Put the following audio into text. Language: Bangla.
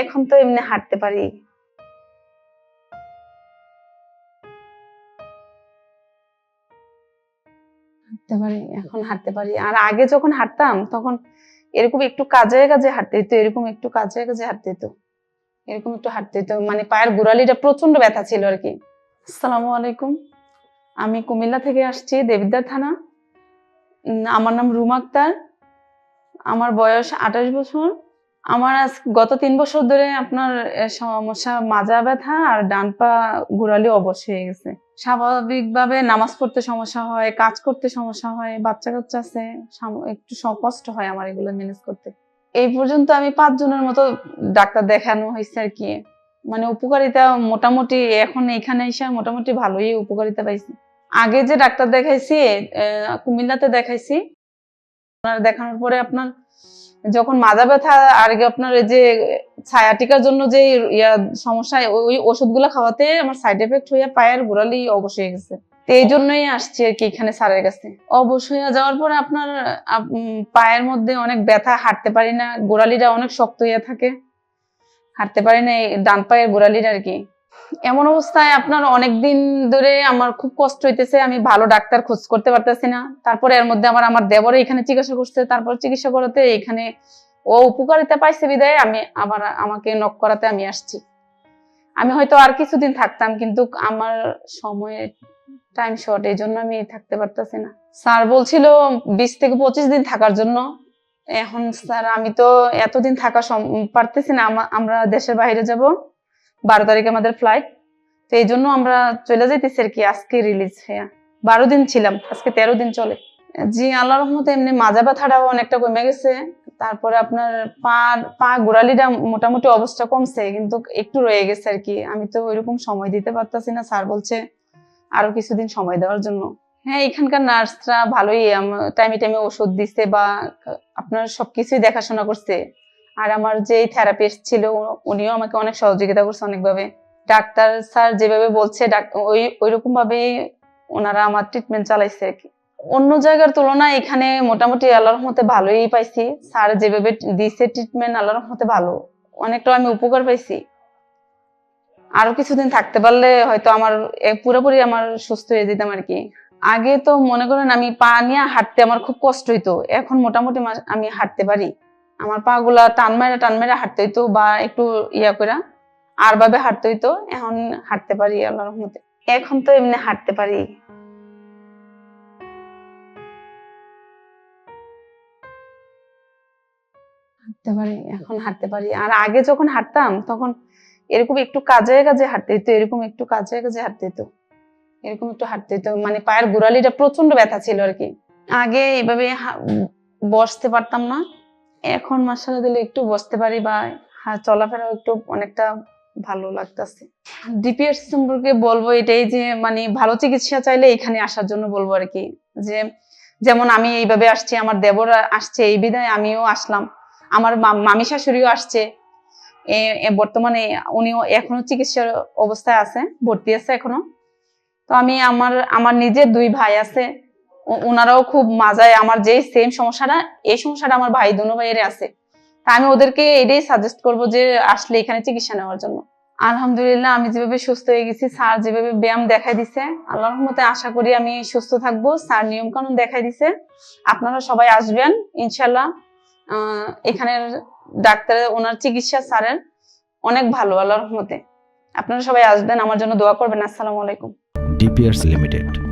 এখন তো এমনি হাঁটতে পারি। এখন হাঁটতে পারি। আর আগে যখন হাঁটতাম, তখন এরকম একটু কাজে কাজে হাঁটতে হতো এরকম একটু কাজে কাজে হাঁটতে হতো এরকম একটু হাঁটতে হতো মানে পায়ের গোড়ালিটা প্রচণ্ড ব্যথা ছিল আর কি। আসসালামু আলাইকুম। আমি কুমিল্লা থেকে আসছি, দেবিদ্বার থানা। আমার নাম রুমা আক্তার। আমার বয়স আঠাশ বছর। আমার আজ গত তিন বছর ধরে আপনার সমস্যা, মাজা ব্যথা আর ডান পা গোড়ালি অবশ হয়ে গেছে। স্বাভাবিকভাবে নামাজ পড়তে সমস্যা হয়, কাজ করতে সমস্যা হয় বাচ্চা কাচ্চা আছে একটু কষ্ট হয় আমার এগুলো ম্যানেজ করতে। এই পর্যন্ত আমি পাঁচ জনের মতো ডাক্তার দেখানো হয়েছে আর কি। মানে উপকারিতা মোটামুটি এখন এখানে এসে মোটামুটি ভালোই উপকারিতা পাইছি। আগে যে ডাক্তার দেখাইছি কুমিল্লাতে দেখাইছি আপনার দেখানোর পরে আপনার যখন মাজা ব্যথা আর আপনার যে ছায়াটিকার জন্য যে ইয়া সমস্যা, ওই ওষুধগুলো খাওয়াতে আমার সাইড এফেক্ট হয়ে পায়ের গোড়ালি অবশ হয়ে গেছে। তো এই জন্যই আসছি আর কি এখানে স্যারের কাছে। অবশ হয়ে যাওয়ার পরে আপনার পায়ের মধ্যে অনেক ব্যথা, হাঁটতে পারি না, গোড়ালিটা অনেক শক্ত হয়ে থাকে। হাঁটতে পারি না, এই ডান পায়ের গোড়ালিটা আর কি। এমন অবস্থায় আপনার অনেক দিন ধরে আমার খুব কষ্ট হইতেছে, আমি ভালো ডাক্তার খোঁজ করতে পারতেছি না। তারপরে এর মধ্যে আমার আমার দেবরে এখানে চিকিৎসা করছে, তারপর চিকিৎসা করাতে এখানে ও উপকারিতা পাইছে বিদায়, আমি আবার আমাকে নক করাতে আমি আসছি। আমি হয়তো আর কিছুদিন থাকতাম, কিন্তু আমার সময়ের টাইম শর্ট এই জন্য আমি থাকতে পারতেছি না। স্যার বলছিল বিশ থেকে পঁচিশ দিন থাকার জন্য। এখন স্যার, আমি তো এতদিন থাকা পারতেছি না আমরা দেশের বাইরে যাব। বারো তারিখে আমাদের ফ্লাইট তো এই জন্য আমরা চলে যাইতেছি আর কি আজকে রিলিজ হয়ে বারো দিন ছিলাম, আজকে তেরো দিন চলে। জি আল্লাহ রহমতে এমনি মাজা ব্যথাটাও অনেকটা কমে গেছে। তারপরে আপনার পা পা গোড়ালিটা মোটামুটি অবস্থা কমছে, কিন্তু একটু রয়ে গেছে আর কি। আমি তো ওইরকম সময় দিতে পারতাছি না, স্যার বলছে আরও কিছুদিন সময় দেওয়ার জন্য। হ্যাঁ এখানকার নার্সরা ভালোই টাইমে টাইমে ওষুধ দিচ্ছে বা আপনার সবকিছুই দেখাশোনা করছে। আর আমার যে থেরাপিস্ট ছিল উনিও আমাকে অনেক সহযোগিতা করছে অনেকভাবে। ডাক্তার স্যার যেভাবে বলছে ওই ওইরকম ভাবে ওনারা আমার ট্রিটমেন্ট চালাইছে আর কি। অন্য জায়গার তুলনায় এখানে মোটামুটি আল্লাহর রহমতে ভালোই পাইছি। স্যার যেভাবে দিছে ট্রিটমেন্ট আল্লাহর রহমতে ভালো। অনেকটা আমি উপকার পাইছি। আরও কিছুদিন থাকতে পারলে হয়তো আমার পুরোপুরি আমার সুস্থ হয়ে যেতাম আর কি। আগে তো মনে করেন আমি পা নিয়ে হাঁটতে আমার খুব কষ্ট হইতো। এখন মোটামুটি আমি হাঁটতে পারি। আমার পা গুলা টান মেরা টান মেরা হাঁটতে হইতো বা একটু ইয়া করে আর ভাবে হাঁটতে হইতো এখন হাঁটতে পারি আল্লাহর রহমতে। এখন তো এমনি হাঁটতে পারি। পারি, এখন হাঁটতে পারি। আর আগে যখন হাঁটতাম, তখন এরকম একটু কাজে কাজে হাঁটতে হইতো এরকম একটু কাজে কাজে হাঁটতে হইতো এরকম একটু হাঁটতে হইতো মানে পায়ের গোড়ালিটা প্রচণ্ড ব্যথা ছিল আর কি। আগে এভাবে বসতে পারতাম না। এখন মাসালা দিলে একটু বসতে পারি বা হা- চলাফেরাও একটু অনেকটা ভালো লাগতেছে। ডিপিএস সম্পর্কে বলব এটাই যে মানে ভালো চিকিৎসা চাইলে এখানে আসার জন্য বলব আর কি, যে যেমন আমি এইভাবে আসছি, আমার দেবর আসছে, এই বিধায় আমিও আসলাম, আমার মামি শাশুড়িও আসছে বর্তমানে উনিও এখনও চিকিৎসার অবস্থায় আছে, ভর্তি আছে এখনও। তো আমি আমার আমার নিজের দুই ভাই আছে ওনারাও খুব মাজায়। আমার যে সেম সমস্যাটা, এই সমস্যাটা আমার ভাই, দুনো ভাইয়ের আছে। তা আমি ওদেরকে এটাই সাজেস্ট করব যে আসলে এখানে চিকিৎসা নেওয়ার জন্য। আলহামদুলিল্লাহ, আমি যেভাবে সুস্থ হয়ে গেছি, স্যার যেভাবে ব্যায়াম দেখাই দিছে আল্লাহর রহমতে আশা করি আমি সুস্থ থাকব। স্যার নিয়ম কানুন দেখাই দিছে। আপনারা সবাই আসবেন ইনশাল্লাহ এখানের ডাক্তারের ওনার চিকিৎসা স্যারের অনেক ভালো আল্লাহর মতে আপনারা সবাই আসবেন, আমার জন্য দোয়া করবেন। আসসালামু আলাইকুম। DPRS limited.